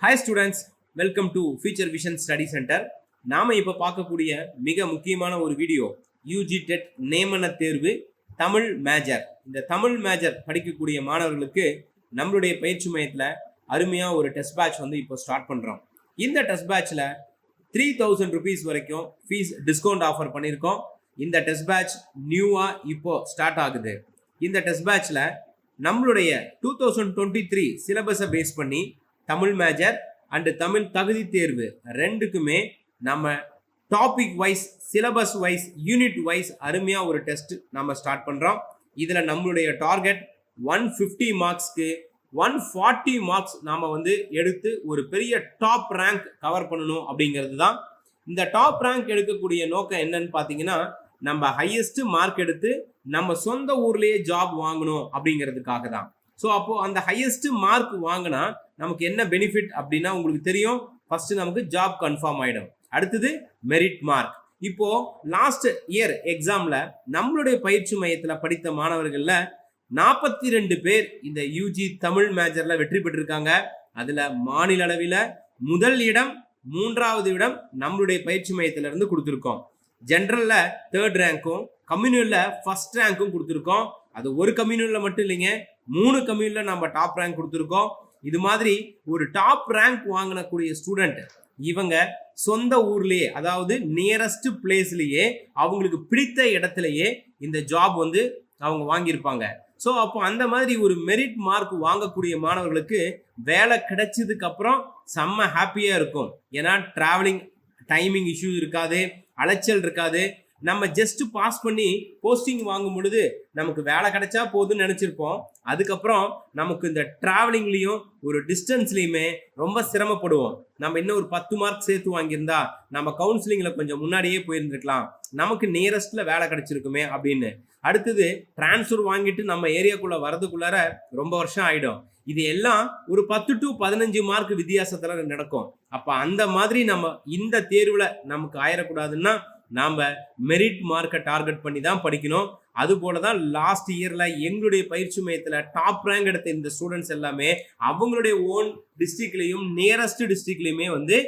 Hi students welcome to Future Vision Study Centre நாம் இப்போ பார்க்கக்கூடிய மிக முக்கியமான ஒரு வீடியோ யூஜி டெட் நியமன தேர்வு தமிழ் மேஜர் இந்த தமிழ் மேஜர் படிக்கக்கூடிய மாணவர்களுக்கு நம்மளுடைய பயிற்சி மையத்தில் அருமையாக ஒரு டெஸ்ட் பேட்ச் வந்து இப்போ ஸ்டார்ட் பண்ணுறோம் இந்த டெஸ்ட் பேட்ச்சில் த்ரீ தௌசண்ட் ருபீஸ் வரைக்கும் ஃபீஸ் டிஸ்கவுண்ட் ஆஃபர் பண்ணியிருக்கோம் இந்த டெஸ்ட் பேட்ச் நியூவாக இப்போ ஸ்டார்ட் ஆகுது. இந்த டெஸ்ட் பேட்ச்சில் நம்மளுடைய டூ தௌசண்ட் டுவெண்ட்டி த்ரீ சிலபஸை பேஸ் பண்ணி தமிழ் மேஜர் அண்டு தமிழ் தகுதி தேர்வு ரெண்டுக்குமே நம்ம topic wise syllabus wise unit wise அருமையாக ஒரு டெஸ்ட் நம்ம ஸ்டார்ட் பண்ணுறோம் இதில் நம்மளுடைய டார்கெட் ஒன் ஃபிஃப்டி மார்க்ஸ்க்கு ஒன் ஃபார்ட்டி மார்க்ஸ் நாம் வந்து எடுத்து ஒரு பெரிய டாப் ரேங்க் கவர் பண்ணணும் அப்படிங்கிறது தான் இந்த டாப் ரேங்க் எடுக்கக்கூடிய நோக்கம் என்னன்னு பார்த்தீங்கன்னா நம்ம ஹையஸ்ட் மார்க் எடுத்து நம்ம சொந்த ஊர்லேயே ஜாப் வாங்கணும் அப்படிங்கிறதுக்காக தான் ஸோ அப்போது அந்த ஹையஸ்ட் மார்க் வாங்கினா நமக்கு என்ன பெனிஃபிட் அப்படின்னா உங்களுக்கு தெரியும். ஃபர்ஸ்ட் நமக்கு ஜாப் கன்ஃபார்ம் ஆகிடும் அடுத்தது மெரிட் மார்க் இப்போ லாஸ்ட் இயர் எக்ஸாம்ல நம்மளுடைய பயிற்சி மையத்தில் படித்த மாணவர்கள்ல நாற்பத்தி ரெண்டு பேர் இந்த யூஜி தமிழ் மேஜர்ல வெற்றி பெற்றிருக்காங்க. அதுல மாநில அளவில் முதல் இடம் மூன்றாவது இடம் நம்மளுடைய பயிற்சி மையத்திலிருந்து கொடுத்துருக்கோம். ஜென்ரல்ல தேர்ட் ரேங்க்கும் கம்யூனியல்ல ஃபர்ஸ்ட் ரேங்க்கும் கொடுத்துருக்கோம். அது ஒரு கம்யூனியல்ல மட்டும் இல்லைங்க மூணு கம்யூனியல்ல நம்ம டாப் ரேங்க் கொடுத்துருக்கோம். இது மாதிரி ஒரு டாப் ரேங்க் வாங்கினக்கூடிய ஸ்டூடெண்ட் இவங்க சொந்த ஊர்லேயே அதாவது நியரஸ்ட் பிளேஸ்லேயே அவங்களுக்கு பிடித்த இடத்துலையே இந்த ஜாப் வந்து அவங்க வாங்கியிருப்பாங்க. ஸோ அப்போ அந்த மாதிரி ஒரு மெரிட் மார்க் வாங்கக்கூடிய மாணவர்களுக்கு வேலை கிடைச்சதுக்கு அப்புறம் செம்ம ஹாப்பியாக இருக்கும். ஏன்னா ட்ராவலிங் டைமிங் இஷ்யூ இருக்காது அலைச்சல் இருக்காது. நம்ம ஜஸ்ட் பாஸ் பண்ணி போஸ்டிங் வாங்கும் பொழுது நமக்கு வேலை கிடைச்சா போதும்னு நினச்சிருப்போம். அதுக்கப்புறம் நமக்கு இந்த ட்ராவலிங்லேயும் ஒரு டிஸ்டன்ஸ்லையுமே ரொம்ப சிரமப்படுவோம். நம்ம இன்னும் ஒரு பத்து மார்க் சேர்த்து வாங்கியிருந்தா நம்ம கவுன்சிலிங்கில் கொஞ்சம் முன்னாடியே போயிருந்துருக்கலாம். நமக்கு நியரஸ்டில் வேலை கிடைச்சிருக்குமே அப்படின்னு. அடுத்தது டிரான்ஸ்ஃபர் வாங்கிட்டு நம்ம ஏரியாக்குள்ளே வரதுக்குள்ளார ரொம்ப வருஷம் ஆகிடும் இது எல்லாம் ஒரு பத்து டு பதினஞ்சு மார்க் வித்தியாசத்தில் நடக்கும். அப்போ அந்த மாதிரி நம்ம இந்த தேர்வில் நமக்கு ஆயிடக்கூடாதுன்னா நாம் மெரிட் மார்க்கை டார்கெட் பண்ணி தான் படிக்கணும். அதுபோல தான் லாஸ்ட் இயரில் எங்களுடைய பயிற்சி மையத்தில் டாப் ரேங்க் எடுத்த இந்த ஸ்டூடெண்ட்ஸ் எல்லாமே அவங்களுடைய ஓன் டிஸ்ட்ரிக்ட்லேயும் நியரஸ்ட் டிஸ்ட்ரிக்ட்லேயுமே வந்து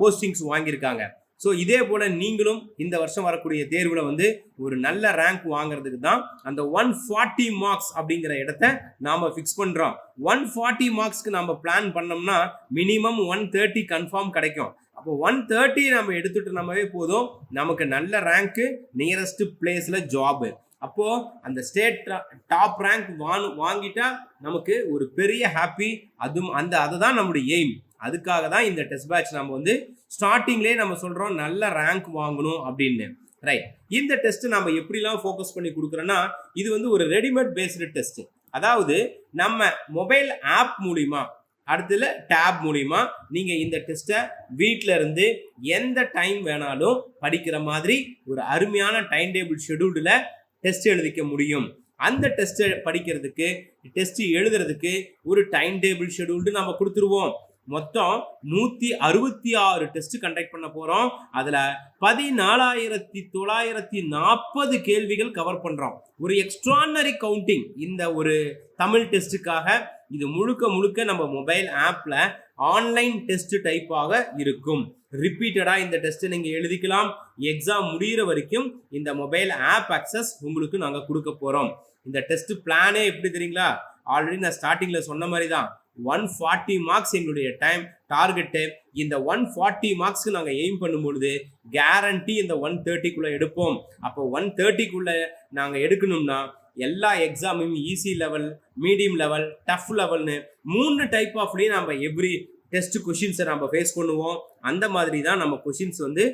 போஸ்டிங்ஸ் வாங்கியிருக்காங்க. ஸோ இதே போல் நீங்களும் இந்த வருஷம் வரக்கூடிய தேர்வில் வந்து ஒரு நல்ல ரேங்க் வாங்குறதுக்கு தான் அந்த ஒன் ஃபார்ட்டி மார்க்ஸ் அப்படிங்கிற இடத்த நாம் ஃபிக்ஸ் பண்ணுறோம் ஒன் ஃபார்ட்டி மார்க்ஸ்க்கு நம்ம பிளான் பண்ணோம்னா மினிமம் ஒன் தேர்ட்டி கன்ஃபார்ம் கிடைக்கும். அப்போ ஒன் தேர்ட்டி நம்ம எடுத்துட்டு நம்மவே போதும். நமக்கு நல்ல ரேங்க்கு நியரஸ்ட் பிளேஸில் ஜாபு அப்போது அந்த ஸ்டேட் டாப் ரேங்க் வாங்க வாங்கிட்டா நமக்கு ஒரு பெரிய ஹாப்பி அதுவும் அந்த அதை தான் நம்முடைய எய்ம் அதுக்காக தான் இந்த டெஸ்ட் பேட்ச் நம்ம வந்து ஸ்டார்டிங்லேயே நம்ம சொல்கிறோம் நல்ல ரேங்க் வாங்கணும் அப்படின்னு. ரைட் இந்த டெஸ்ட் நம்ம எப்படிலாம் ஃபோக்கஸ் பண்ணி கொடுக்குறோன்னா இது வந்து ஒரு ரெடிமேட் பேஸ்டு டெஸ்ட் அதாவது நம்ம மொபைல் ஆப் மூலிமா அடுத்ததுல டேப் மூலிமா நீங்கள் இந்த டெஸ்ட்டை வீட்டில் இருந்து எந்த டைம் வேணாலும் படிக்கிற மாதிரி ஒரு அருமையான டைம் டேபிள் ஷெடியூல்டில் டெஸ்ட் எழுதிக்க முடியும். அந்த டெஸ்ட்டை படிக்கிறதுக்கு டெஸ்ட் எழுதுறதுக்கு ஒரு டைம் டேபிள் ஷெடியூல்டு நம்ம கொடுத்துருவோம். மொத்தம் நூற்றி அறுபத்தி ஆறு டெஸ்ட் கண்டக்ட் பண்ண போகிறோம் அதில் பதினாலாயிரத்தி தொள்ளாயிரத்தி நாற்பது கேள்விகள் கவர் பண்ணுறோம் ஒரு எக்ஸ்ட்ரானரி கவுண்டிங் இந்த ஒரு தமிழ் டெஸ்ட்டுக்காக இது முழுக்க முழுக்க நம்ம மொபைல் ஆப்பில் ஆன்லைன் டெஸ்ட் டைப்பாக இருக்கும். ரிப்பீட்டடாக இந்த டெஸ்ட்டை நீங்கள் எழுதிக்கலாம். எக்ஸாம் முடிகிற வரைக்கும் இந்த மொபைல் ஆப் அக்சஸ் உங்களுக்கு நாங்கள் கொடுக்க போகிறோம் இந்த டெஸ்ட் பிளானே எப்படி தெரியுங்களா? ஆல்ரெடி நான் ஸ்டார்டிங்கில் சொன்ன மாதிரி தான் ஒன் ஃபார்ட்டி மார்க்ஸ் எங்களுடைய டைம் டார்கெட்டு இந்த ஒன் ஃபார்ட்டி மார்க்ஸ்க்கு நாங்கள் எய்ம் பண்ணும்பொழுது கேரண்டி இந்த ஒன் தேர்ட்டிக்குள்ளே எடுப்போம். அப்போ ஒன் தேர்ட்டிக்குள்ளே நாங்கள் எடுக்கணும்னா எல்லா எக்ஸாமும் easy level medium level tough லெவல்னு மூணு டைப் ஆஃப்லேயும் நம்ம எவ்ரி டெஸ்ட் கொஷின்ஸை நம்ம ஃபேஸ் பண்ணுவோம். அந்த மாதிரி தான் நம்ம கொஷின்ஸ் வந்து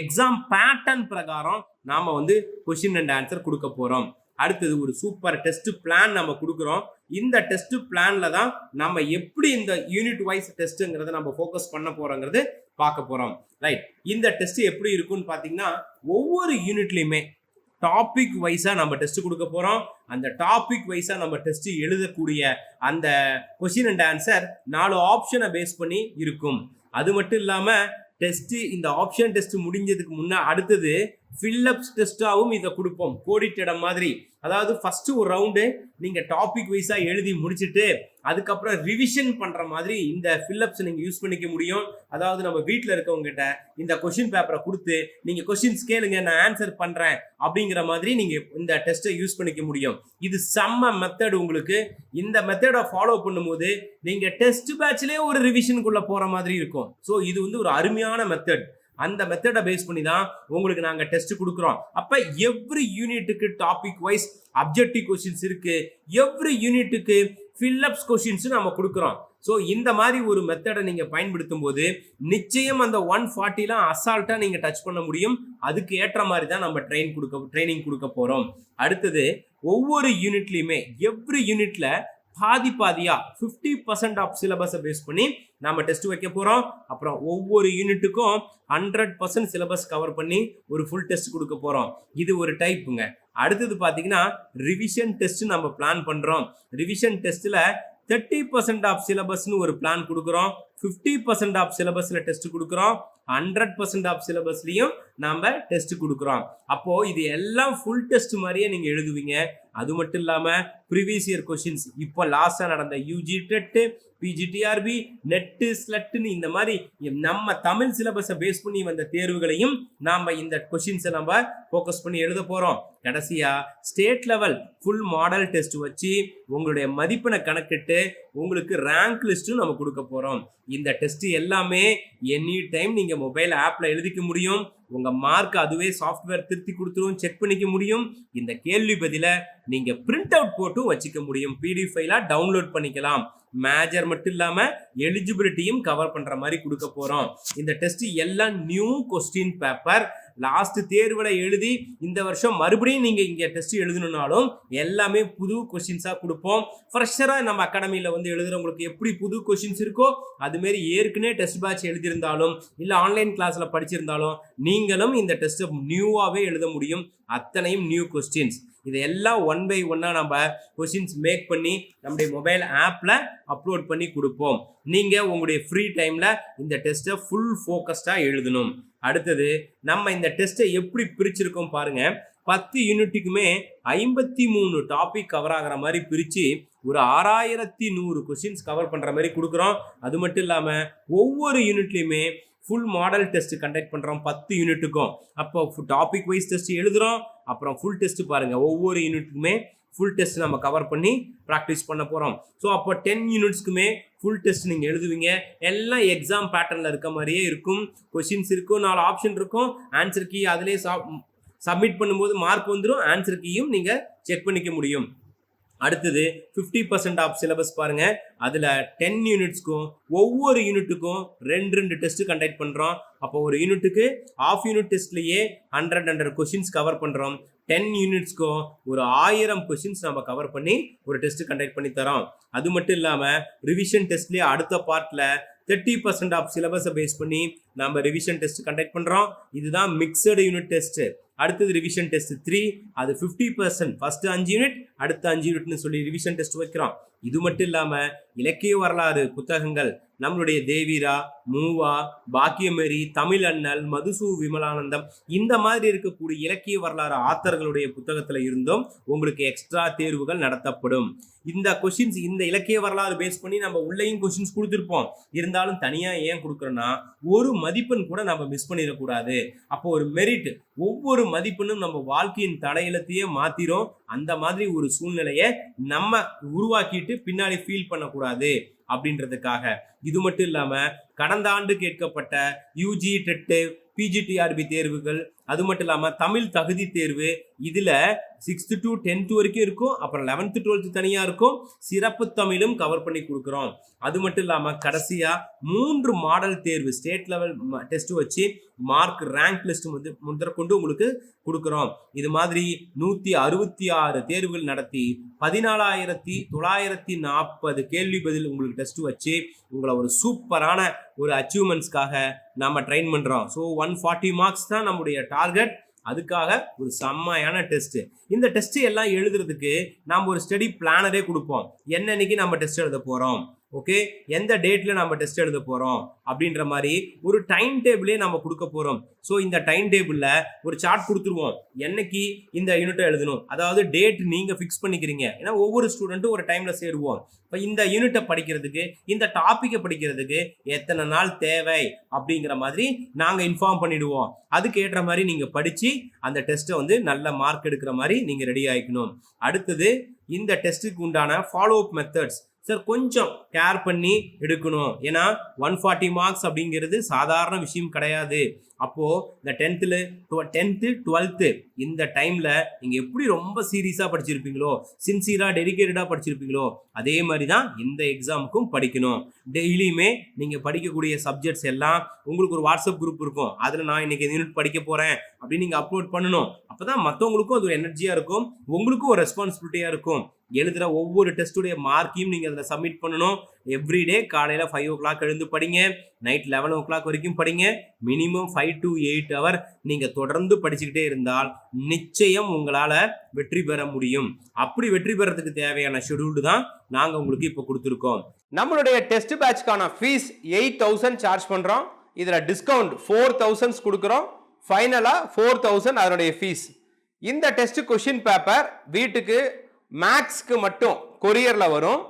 எக்ஸாம் பேட்டர்ன் பிரகாரம் நாம் வந்து கொஷின் அண்ட் ஆன்சர் கொடுக்க போகிறோம் அடுத்தது ஒரு சூப்பர் டெஸ்ட் பிளான் நம்ம கொடுக்குறோம். இந்த டெஸ்ட் பிளான்ல தான் நம்ம எப்படி இந்த யூனிட் வைஸ் டெஸ்ட்டுங்கிறத நம்ம ஃபோக்கஸ் பண்ண போறோங்கிறது பார்க்க போறோம். ரைட் இந்த டெஸ்ட் எப்படி இருக்கும்னு பார்த்தீங்கன்னா ஒவ்வொரு யூனிட்லையுமே டாபிக் வைஸாக நம்ம டெஸ்ட் கொடுக்க போகிறோம் அந்த டாபிக் வைஸாக நம்ம டெஸ்ட் எழுதக்கூடிய அந்த கொஷின் அண்ட் ஆன்சர் நாலு ஆப்ஷனை பேஸ் பண்ணி இருக்கும். அது மட்டும் இல்லாமல் டெஸ்ட்டு இந்த ஆப்ஷன் டெஸ்ட் முடிஞ்சதுக்கு முன்னே அடுத்தது ஃபில்லப்ஸ் டெஸ்ட்டாகவும் இதை கொடுப்போம். கோடிட்டிடம் மாதிரி. அதாவது ஃபஸ்ட்டு ஒரு ரவுண்டு நீங்கள் டாபிக் வைஸாக எழுதி முடிச்சுட்டு அதுக்கப்புறம் ரிவிஷன் பண்ணுற மாதிரி இந்த ஃபில்லப்ஸ் நீங்கள் யூஸ் பண்ணிக்க முடியும். அதாவது நம்ம வீட்டில் இருக்கவங்ககிட்ட இந்த கொஷின் பேப்பரை கொடுத்து நீங்கள் கொஷின்ஸ் கேளுங்க நான் ஆன்சர் பண்ணுறேன் அப்படிங்கிற மாதிரி நீங்கள் இந்த டெஸ்ட்டை யூஸ் பண்ணிக்க முடியும். இது செம்ம மெத்தட் உங்களுக்கு. இந்த மெத்தடை ஃபாலோ பண்ணும்போது நீங்கள் டெஸ்ட் பேட்ச்லேயே ஒரு ரிவிஷனுக்குள்ளே போகிற மாதிரி இருக்கும். ஸோ இது வந்து ஒரு அருமையான மெத்தட் அந்த மெத்தடை பேஸ் பண்ணி தான் உங்களுக்கு நாங்கள் டெஸ்ட் கொடுக்குறோம். அப்போ எவ்ரி யூனிட்டுக்கு டாபிக் வைஸ் அப்ஜெக்டிவ் கொஷின்ஸ் இருக்கு. எவ்ரி யூனிட்டுக்கு ஃபில்லப்ஸ் கொஷின்ஸ் நம்ம கொடுக்குறோம். ஸோ இந்த மாதிரி ஒரு மெத்தடை நீங்கள் பயன்படுத்தும் போது நிச்சயம் அந்த ஒன் ஃபார்ட்டிலாம் அசால்ட்டாக நீங்கள் டச் பண்ண முடியும். அதுக்கு ஏற்ற மாதிரி தான் நம்ம ட்ரெயின் கொடுக்க ட்ரைனிங் கொடுக்க போகிறோம் அடுத்தது ஒவ்வொரு யூனிட்லையுமே எவ்ரி யூனிட்டில் பாதி பாதியா ஃபிஃப்டி பர்சன்ட் ஆஃப் சிலபஸை பேஸ் பண்ணி நாம டெஸ்ட் வைக்க போறோம். அப்புறம் ஒவ்வொரு யூனிட்டுக்கும் ஹண்ட்ரட் பர்சன்ட் சிலபஸ் கவர் பண்ணி ஒரு ஃபுல் டெஸ்ட் கொடுக்க போறோம். இது ஒரு டைப்புங்க அடுத்தது பார்த்தீங்கன்னா ரிவிஷன் டெஸ்ட் நம்ம பிளான் பண்றோம். ரிவிஷன் டெஸ்ட்ல தேர்ட்டி பர்சன்ட் ஆஃப் சிலபஸ்னு ஒரு பிளான் கொடுக்குறோம். ஃபிஃப்டி பர்சன்ட் ஆஃப் சிலபஸில் டெஸ்ட் கொடுக்குறோம். ஹண்ட்ரட் பர்சன்ட் ஆஃப் சிலபஸ்லையும் நாம் டெஸ்ட் கொடுக்குறோம். அப்போது இது எல்லாம் ஃபுல் டெஸ்ட் மாதிரியே நீங்கள் எழுதுவீங்க. அது மட்டும் இல்லாமல் ப்ரீவியஸ் இயர் கொஷின்ஸ் இப்போ லாஸ்ட்டாக நடந்த யூஜி டெட்டு பிஜிடிஆர்பி நெட்டு ஸ்லட்டுன்னு இந்த மாதிரி நம்ம தமிழ் சிலபஸை பேஸ் பண்ணி வந்த தேர்வுகளையும் நாம் இந்த கொஷின்ஸை நம்ம ஃபோக்கஸ் பண்ணி எழுத போகிறோம் கடைசியாக state level full model test வச்சு உங்களுடைய மதிப்பெண்ணை கணக்கிட்டு உங்களுக்கு ரேங்க் லிஸ்ட்டும் நம்ம கொடுக்க போகிறோம் இந்த டெஸ்ட் எல்லாமே எனி டைம் நீங்கள் மொபைல் ஆப்பில் எழுதிக்க முடியும். உங்க மார்க் அதுவே சாஃப்ட்வேர் திருத்தி கொடுத்துரும் செக் பண்ணிக்க முடியும். இந்த கேள்வி பதில நீங்க பிரிண்ட் அவுட் போட்டும் வச்சுக்க முடியும். பிடிஎஃப் ஃபைலா டவுன்லோட் பண்ணிக்கலாம். மேஜர் மட்டும் இல்லாம எலிஜிபிலிட்டியும் கவர் பண்ற மாதிரி கொடுக்க போறோம். இந்த டெஸ்ட் எல்லாம் நியூ கொஸ்டின் பேப்பர் லாஸ்ட் தேர்வில் எழுதி இந்த வருஷம் மறுபடியும் நீங்கள் இங்கே டெஸ்ட் எழுதணுன்னாலும் எல்லாமே புது கொஷின்ஸாக கொடுப்போம். ஃப்ரெஷராக நம்ம அகாடமியில் வந்து எழுதுகிறவங்களுக்கு எப்படி புது கொஷின்ஸ் இருக்கோ அதுமாரி ஏற்கனவே டெஸ்ட் பேட்ச் எழுதியிருந்தாலும் இல்லை ஆன்லைன் கிளாஸில் படிச்சிருந்தாலும் நீங்களும் இந்த டெஸ்ட்டை நியூவாகவே எழுத முடியும். அத்தனையும் நியூ கொஸ்டின்ஸ் இதையெல்லாம் ஒன் பை ஒன்னாக நம்ம கொஷின்ஸ் மேக் பண்ணி நம்முடைய மொபைல் ஆப்பில் அப்லோட் பண்ணி கொடுப்போம். நீங்கள் உங்களுடைய ஃப்ரீ டைமில் இந்த டெஸ்ட்டை ஃபுல் ஃபோக்கஸ்டாக எழுதணும். அடுத்தது நம்ம இந்த டெஸ்ட்டை எப்படி பிரிச்சிருக்கோம் பாருங்க. பத்து யூனிட்டுக்குமே ஐம்பத்தி மூணு டாபிக் கவர் ஆகிற மாதிரி பிரித்து ஒரு ஆறாயிரத்தி நூறு கொஷின்ஸ் கவர் பண்ணுற மாதிரி கொடுக்குறோம். அது மட்டும் இல்லாமல் ஒவ்வொரு யூனிட்லையுமே ஃபுல் மாடல் டெஸ்ட் கண்டக்ட் பண்ணுறோம் பத்து யூனிட்டுக்கும். அப்போ டாபிக் வைஸ் டெஸ்ட் எழுதுகிறோம் அப்புறம் ஃபுல் டெஸ்ட் பாருங்கள் ஒவ்வொரு யூனிட்டுக்குமே ஃபுல் டெஸ்ட் நம்ம கவர் பண்ணி ப்ராக்டிஸ் பண்ண போகிறோம் ஸோ அப்போ டென் யூனிட்ஸ்க்குமே ஃபுல் டெஸ்ட் நீங்கள் எழுதுவீங்க. எல்லாம் எக்ஸாம் பேட்டர்னில் இருக்க மாதிரியே இருக்கும். கொஷின்ஸ் இருக்கும் நாலு ஆப்ஷன் இருக்கும். ஆன்சர் கீ அதிலே சப்மிட் பண்ணும்போது மார்க் வந்துடும் ஆன்சர் கீயும் நீங்கள் செக் பண்ணிக்க முடியும். அடுத்தது ஃபிஃப்டி பர்சன்ட் ஆஃப் சிலபஸ் பாருங்க. அதில் டென் யூனிட்ஸ்க்கும் ஒவ்வொரு யூனிட்டுக்கும் ரெண்டு ரெண்டு டெஸ்ட்டு கண்டக்ட் பண்ணுறோம் அப்போ ஒரு யூனிட்டுக்கு ஆஃப் யூனிட் டெஸ்ட்லேயே ஹண்ட்ரட் ஹண்ட்ரட் கொஷின்ஸ் கவர் பண்ணுறோம் டென் யூனிட்ஸ்க்கும் ஒரு ஆயிரம் கொஷின்ஸ் நம்ம கவர் பண்ணி ஒரு டெஸ்ட் கண்டக்ட் பண்ணி தரோம். அது மட்டும் இல்லாமல் ரிவிஷன் டெஸ்ட்லேயே அடுத்த பார்ட்டில் தேர்ட்டி பர்சன்ட் ஆஃப் சிலபஸை பேஸ் பண்ணி நம்ம ரிவிஷன் டெஸ்ட் கண்டக்ட் பண்ணுறோம் இதுதான் மிக்சடு யூனிட் டெஸ்ட்டு அடுத்தது ரிவிஷன் டெஸ்ட் த்ரீ அது ஃபிஃப்டி பர்சன்ட் ஃபஸ்ட்டு அஞ்சு யூனிட் அடுத்த அஞ்சு யூனிட்னு சொல்லி ரிவிஷன் டெஸ்ட் வைக்கிறோம். இது மட்டும் இல்லாமல் இலக்கிய வரலாறு புத்தகங்கள் நம்மளுடைய தேவிரா மூவா பாக்கியமேரி தமிழ் அண்ணல் மதுசூ விமலானந்தம் இந்த மாதிரி இருக்கக்கூடிய இலக்கிய வரலாறு ஆத்தர்களுடைய புத்தகத்தில் இருந்தும் உங்களுக்கு எக்ஸ்ட்ரா தேர்வுகள் நடத்தப்படும். இந்த கொஷின்ஸ் இந்த இலக்கிய வரலாறு பேஸ் பண்ணி நம்ம உள்ளேயும் கொஷின்ஸ் கொடுத்துருப்போம். இருந்தாலும் தனியாக ஏன் கொடுக்குறோன்னா ஒரு மதிப்பெண் கூட நம்ம மிஸ் பண்ணிடக்கூடாது. அப்போ ஒரு மெரிட் ஒவ்வொரு மதிப்பெண்ணும் நம்ம வாழ்க்கையின் தடையிலத்தையே மாத்திரும். அந்த மாதிரி ஒரு சூழ்நிலையை நம்ம உருவாக்கிட்டு பின்னாடி ஃபீல் பண்ணக்கூடாது அப்படின்றதுக்காக. இது மட்டும் இல்லாமல் கடந்த ஆண்டு கேட்கப்பட்ட யூஜி டெட்டு பிஜிடிஆர்பி தேர்வுகள் அது மட்டும் இல்லாமல் தமிழ் தகுதி தேர்வு இதில் சிக்ஸ்த்து டு டென்த்து வரைக்கும் இருக்கும். அப்புறம் லெவன்த்து டுவெல்த்து தனியாக இருக்கும். சிறப்பு தமிழும் கவர் பண்ணி கொடுக்குறோம். அது மட்டும் இல்லாமல் கடைசியாக மூன்று மாடல் தேர்வு ஸ்டேட் லெவல் டெஸ்ட் வச்சு மார்க் ரேங்க் லிஸ்ட் வந்து முதற்கொண்டு உங்களுக்கு கொடுக்குறோம். இது மாதிரி நூற்றி அறுபத்தி ஆறு தேர்வுகள் நடத்தி பதினாலாயிரத்தி தொள்ளாயிரத்தி நாற்பது கேள்வி பதில் உங்களுக்கு டெஸ்ட் வச்சு உங்களை ஒரு சூப்பரான ஒரு அச்சீவ்மெண்ட்ஸ்க்காக நம்ம ட்ரெயின் பண்ணுறோம் ஸோ ஒன் ஃபார்ட்டி மார்க்ஸ் தான் நம்முடைய டார்கெட் அதுக்காக ஒரு செம்மையான டெஸ்ட். இந்த டெஸ்ட் எல்லாம் எழுதுறதுக்கு நாம் ஒரு ஸ்டடி பிளானரே கொடுப்போம். என்னன்னைக்கு நம்ம டெஸ்ட் எழுத போகிறோம் ஓகே எந்த டேட்டில் நம்ம டெஸ்ட் எழுத போகிறோம் அப்படின்ற மாதிரி ஒரு டைம் டேபிளே நம்ம கொடுக்க போகிறோம் ஸோ இந்த டைம் டேபிளில் ஒரு சார்ட் கொடுத்துருவோம். என்னைக்கு இந்த யூனிட்டை எழுதணும்? அதாவது டேட் நீங்கள் ஃபிக்ஸ் பண்ணிக்கிறீங்க. ஏன்னா ஒவ்வொரு ஸ்டூடெண்ட்டும் ஒரு டைமில் சேருவோம். இப்போ இந்த யூனிட்டை படிக்கிறதுக்கு இந்த டாப்பிக்கை படிக்கிறதுக்கு எத்தனை நாள் தேவை? அப்படிங்கிற மாதிரி நாங்கள் இன்ஃபார்ம் பண்ணிடுவோம். அதுக்கு ஏற்ற மாதிரி நீங்கள் படித்து அந்த டெஸ்ட்டை வந்து நல்ல மார்க் எடுக்கிற மாதிரி நீங்கள் ரெடி ஆகிக்கணும் அடுத்தது இந்த டெஸ்ட்டுக்கு உண்டான ஃபாலோ அப் மெத்தட்ஸ் சார் கொஞ்சம் கேர் பண்ணி எடுக்கணும். ஏன்னா ஒன் ஃபார்ட்டி மார்க்ஸ் அப்படிங்கிறது சாதாரண விஷயம் கிடையாது. அப்போது இந்த டென்த்தில் டென்த்து டுவெல்த்து இந்த டைமில் நீங்கள் எப்படி ரொம்ப சீரியஸாக படிச்சிருப்பீங்களோ சின்சியராக டெடிக்கேட்டடாக படிச்சிருப்பீங்களோ அதே மாதிரி தான் இந்த எக்ஸாமுக்கும் படிக்கணும். டெய்லியுமே நீங்கள் படிக்கக்கூடிய சப்ஜெக்ட்ஸ் எல்லாம் உங்களுக்கு ஒரு வாட்ஸ்அப் குரூப் இருக்கும். அதில் நான் இன்னைக்கு யூனிட் படிக்க போகிறேன் அப்படின்னு நீங்கள் அப்லோட் பண்ணணும். அப்போ தான் மற்றவங்களுக்கும் அது ஒரு எனர்ஜியாக இருக்கும். உங்களுக்கும் ஒரு ரெஸ்பான்சிபிலிட்டியாக இருக்கும். எழுதுகிற ஒவ்வொரு டெஸ்ட்டுடைய மார்க்கையும் நீங்கள் அதில் சப்மிட் பண்ணணும். எவ்ரிடே காலையில் ஃபைவ் ஓ கிளாக் எழுந்து படிங்க. நைட் லெவன் ஓ கிளாக் வரைக்கும் படிங்க. Minimum five to eight hour நீங்கள் தொடர்ந்து படிச்சுக்கிட்டே இருந்தால் நிச்சயம் உங்களால் வெற்றி பெற முடியும். அப்படி வெற்றி பெறதுக்கு தேவையான ஷெடியூல்டு தான் நாங்கள் உங்களுக்கு இப்போ கொடுத்துருக்கோம். நம்மளுடைய டெஸ்ட் பேட்ச்க்கான ஃபீஸ் எயிட் தௌசண்ட் சார்ஜ் பண்ணுறோம் இதில் டிஸ்கவுண்ட் ஃபோர் தௌசண்ட்ஸ் கொடுக்குறோம். ஃபைனலாக ஃபோர் தௌசண்ட் அதனுடைய ஃபீஸ் இந்த டெஸ்ட் கொஷின் பேப்பர் வீட்டுக்கு மேக்ஸ்க்கு மட்டும் கொரியரில் வரும்.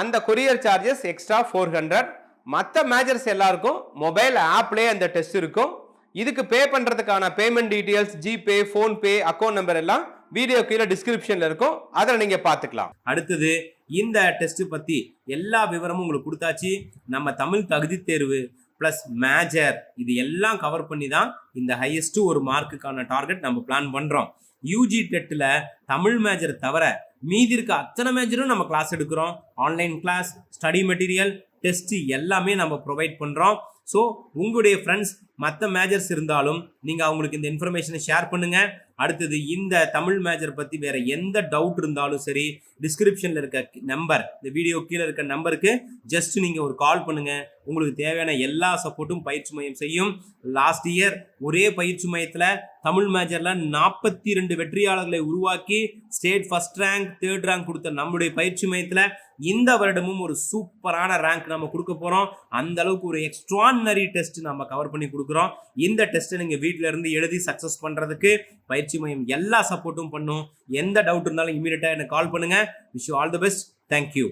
அந்த courier charges extra four hundred மற்ற மேஜர்ஸ் எல்லாருக்கும் மொபைல் ஆப்லேயே அந்த டெஸ்ட் இருக்கும். இதுக்கு பே பண்ணுறதுக்கான payment details GPay PhonePe account number எல்லாம் வீடியோ கீழே டிஸ்கிரிப்ஷனில் இருக்கும். அதில் நீங்கள் பார்த்துக்கலாம். அடுத்தது இந்த டெஸ்ட் பற்றி எல்லா விவரமும் உங்களுக்கு கொடுத்தாச்சு. நம்ம தமிழ் தகுதி தேர்வு ப்ளஸ் மேஜர் இது எல்லாம் கவர் பண்ணி தான் இந்த ஹையஸ்ட்டு ஒரு மார்க்குக்கான டார்கெட் நம்ம பிளான் பண்ணுறோம் யூஜி டெட்டில் தமிழ் மேஜர் தவிர மீதி இருக்க அத்தனை மேஜரும் நம்ம கிளாஸ் எடுக்கிறோம். Online class study material test எல்லாமே நம்ம ப்ரொவைட் பண்ணுறோம் ஸோ உங்களுடைய ஃப்ரெண்ட்ஸ் மற்ற மேஜர்ஸ் இருந்தாலும் நீங்கள் அவங்களுக்கு இந்த இன்ஃபர்மேஷனை ஷேர் பண்ணுங்கள் அடுத்தது இந்த தமிழ் மேஜர் பற்றி வேறு எந்த டவுட் இருந்தாலும் சரி டிஸ்கிரிப்ஷனில் இருக்க நம்பர் இந்த வீடியோ கீழே இருக்க நம்பருக்கு ஜஸ்ட் நீங்கள் ஒரு கால் பண்ணுங்கள் உங்களுக்கு தேவையான எல்லா சப்போர்ட்டும் பயிற்சி மையம் செய்யும். லாஸ்ட் இயர் ஒரே பயிற்சி மையத்தில் தமிழ் மேஜரில் நாற்பத்தி ரெண்டு வெற்றியாளர்களை உருவாக்கி state first rank third rank கொடுத்த நம்முடைய பயிற்சி மையத்தில் இந்த வருடமும் ஒரு சூப்பரான ரேங்க் நம்ம கொடுக்க போகிறோம் அந்த அளவுக்கு ஒரு எக்ஸ்ட்ரானரி டெஸ்ட் நம்ம கவர் பண்ணி கொடுக்குறோம். இந்த டெஸ்ட்டை நீங்கள் வீட்டில் இருந்து எழுதி சக்ஸஸ் பண்ணுறதுக்கு பயிற்சி மையம் எல்லா சப்போர்ட்டும் பண்ணும். எந்த டவுட் இருந்தாலும் இமீடியட்டாக எனக்கு கால் பண்ணுங்கள் wish all the best thank you